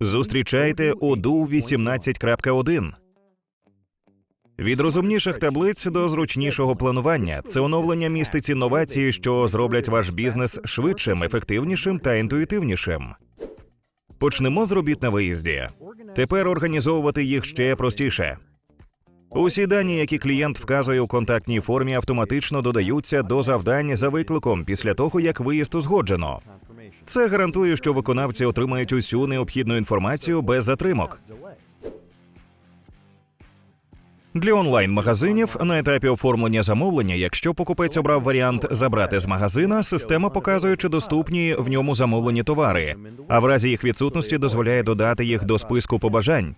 Зустрічайте Odoo 18.1. Від розумніших таблиць до зручнішого планування це оновлення містить інновації, що зроблять ваш бізнес швидшим, ефективнішим та інтуїтивнішим. Почнемо з робіт на виїзді. Тепер організовувати їх ще простіше. Усі дані, які клієнт вказує у контактній формі, автоматично додаються до завдань за викликом після того, як виїзд узгоджено. Це гарантує, що виконавці отримають усю необхідну інформацію без затримок. Для онлайн-магазинів на етапі оформлення замовлення, якщо покупець обрав варіант забрати з магазина, система показує, чи доступні в ньому замовлені товари, а в разі їх відсутності дозволяє додати їх до списку побажань.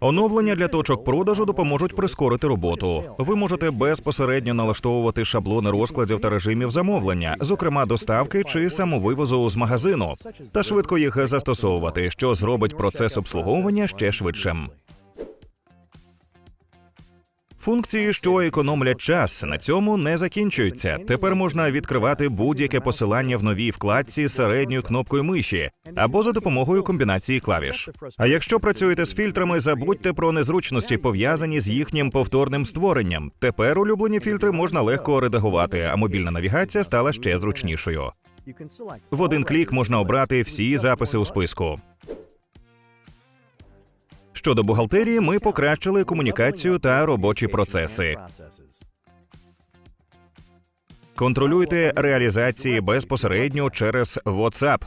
Оновлення для точок продажу допоможуть прискорити роботу. Ви можете безпосередньо налаштовувати шаблони розкладів та режимів замовлення, зокрема доставки чи самовивозу з магазину, та швидко їх застосовувати, що зробить процес обслуговування ще швидшим. Функції, що економлять час, на цьому не закінчуються. Тепер можна відкривати будь-яке посилання в новій вкладці середньою кнопкою миші або за допомогою комбінації клавіш. А якщо працюєте з фільтрами, забудьте про незручності, пов'язані з їхнім повторним створенням. Тепер улюблені фільтри можна легко редагувати, а мобільна навігація стала ще зручнішою. В один клік можна обрати всі записи у списку. Щодо бухгалтерії, ми покращили комунікацію та робочі процеси. Контролюйте реалізації безпосередньо через WhatsApp.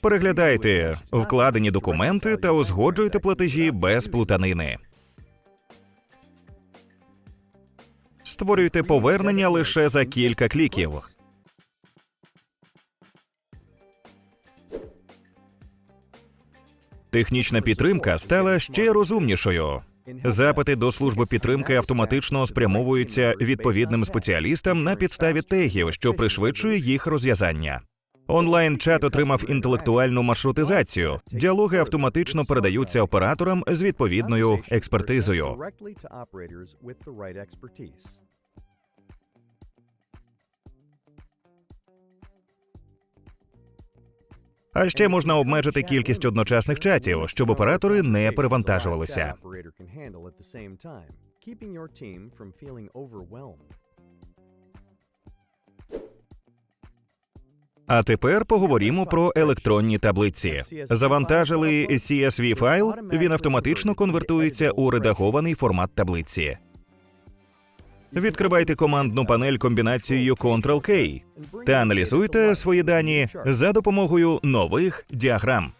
Переглядайте вкладені документи та узгоджуйте платежі без плутанини. Створюйте повернення лише за кілька кліків. Технічна підтримка стала ще розумнішою. Запити до служби підтримки автоматично спрямовуються відповідним спеціалістам на підставі тегів, що пришвидшує їх розв'язання. Онлайн-чат отримав інтелектуальну маршрутизацію. Діалоги автоматично передаються операторам з відповідною експертизою. А ще можна обмежити кількість одночасних чатів, щоб оператори не перевантажувалися. А тепер поговоримо про електронні таблиці. Завантажили CSV файл, він автоматично конвертується у редагований формат таблиці. Відкривайте командну панель комбінацією Ctrl-K та аналізуйте свої дані за допомогою нових діаграм.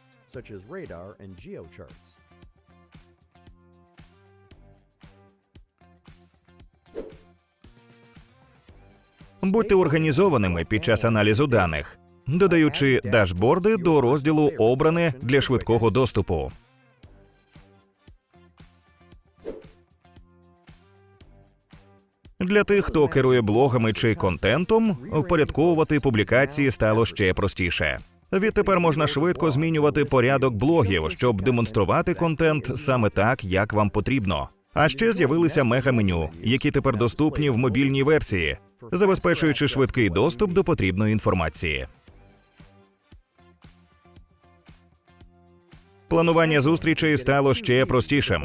Будьте організованими під час аналізу даних, додаючи дашборди до розділу Обране для швидкого доступу. Для тих, хто керує блогами чи контентом, впорядковувати публікації стало ще простіше. Відтепер можна швидко змінювати порядок блогів, щоб демонструвати контент саме так, як вам потрібно. А ще з'явилися мега-меню, які тепер доступні в мобільній версії, забезпечуючи швидкий доступ до потрібної інформації. Планування зустрічей стало ще простішим.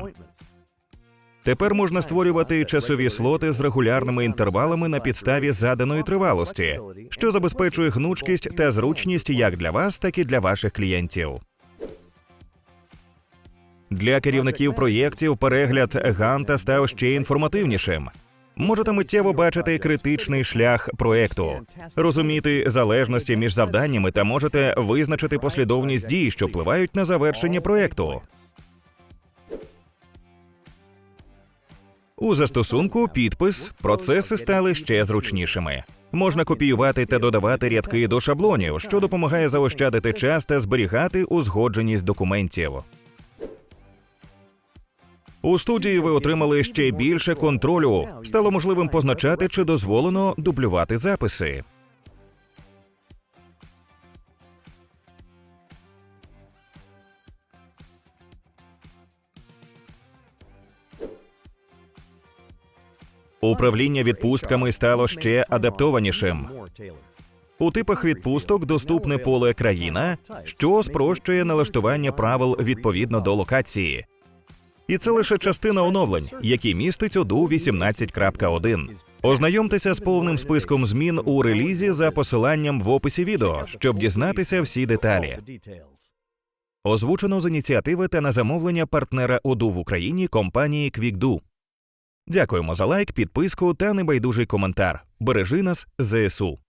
Тепер можна створювати часові слоти з регулярними інтервалами на підставі заданої тривалості, що забезпечує гнучкість та зручність як для вас, так і для ваших клієнтів. Для керівників проєктів перегляд ганта став ще інформативнішим. Можете миттєво бачити критичний шлях проекту, розуміти залежності між завданнями та можете визначити послідовність дій, що впливають на завершення проекту. У застосунку підпис процеси стали ще зручнішими. Можна копіювати та додавати рядки до шаблонів, що допомагає заощадити час та зберігати узгодженість документів. У студії ви отримали ще більше контролю. Стало можливим позначати, чи дозволено дублювати записи. Управління відпустками стало ще адаптованішим. У типах відпусток доступне поле країна, що спрощує налаштування правил відповідно до локації. І це лише частина оновлень, які містить ОДУ 18.1. Ознайомтеся з повним списком змін у релізі за посиланням в описі відео, щоб дізнатися всі деталі. Озвучено з ініціативи та на замовлення партнера ОДУ в Україні компанії QuickDo. Дякуємо за лайк, підписку та небайдужий коментар. Бережи нас, ЗСУ.